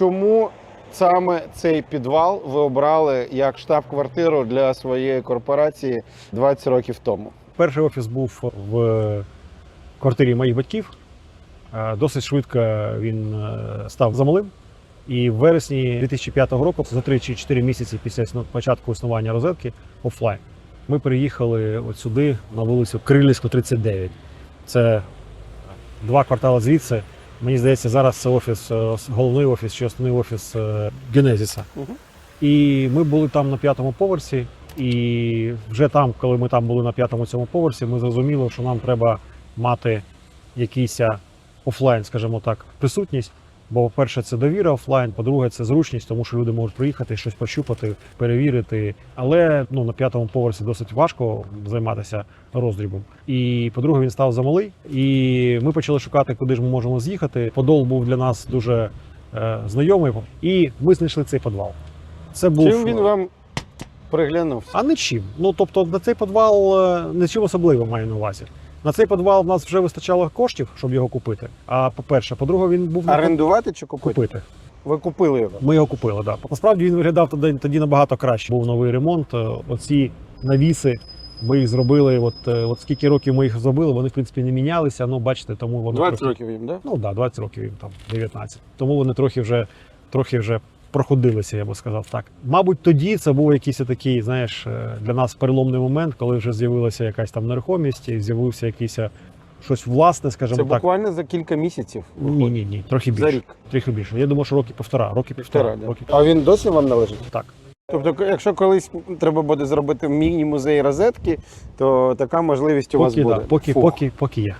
чому саме цей підвал ви обрали як штаб-квартиру для своєї корпорації 20 років тому? Перший офіс був в квартирі моїх батьків. Досить швидко він е, став замалим. І в вересні 2005 року, за 3 чи 4 місяці після початку існування розетки, офлайн, ми переїхали от сюди на вулицю Крилівську, 39. Це два квартали звідси. Мені здається, зараз це офіс, е, головний офіс чи основний офіс е, Генезіса. Угу. І ми були там на п'ятому поверсі. І вже там, коли ми там були на п'ятому цьому поверсі, ми зрозуміли, що нам треба мати якийсь офлайн, скажімо так, присутність. Бо, по-перше, це довіра офлайн, по-друге, це зручність, тому що люди можуть приїхати, щось пощупати, перевірити. Але ну, на п'ятому поверсі досить важко займатися роздрібом. І по-друге, він став замалий. І ми почали шукати, куди ж ми можемо з'їхати. Подол був для нас дуже е, знайомий, і ми знайшли цей підвал. Це був Чим він вам приглянувся? а нічим. Ну тобто на цей підвал е, нічим особливим маю на увазі. На цей підвал в нас вже вистачало коштів, щоб його купити. А по-перше, по-друге, він був Орендувати чи купити? купити. Ви купили його. Ми його купили. Да. Насправді він виглядав тоді, тоді набагато краще. Був новий ремонт. е, Оці навіси. Ми їх зробили. От, е, от скільки років ми їх зробили, вони в принципі не мінялися. Ну, бачите, тому вони 20 трохи- років їм, так? Ну так, да, 20 років їм там 19. Тому вони трохи вже трохи вже проходилися, я би сказав так. Мабуть, тоді це був якийсь такий, знаєш, е, для нас переломний момент, коли вже з'явилася якась там нерухомість, і з'явився якийсь е, щось власне, скажімо Це так. буквально за кілька місяців. Ні, ні, ні, трохи За більше. рік. Трохи більше. Я думаю, що роки півтора, роки півтора. Півтора, роки А він досі вам належить? Так. Тобто, якщо колись треба буде зробити міні-музей розетки, то така можливість у вас буде. да, поки, Фух. поки, поки є.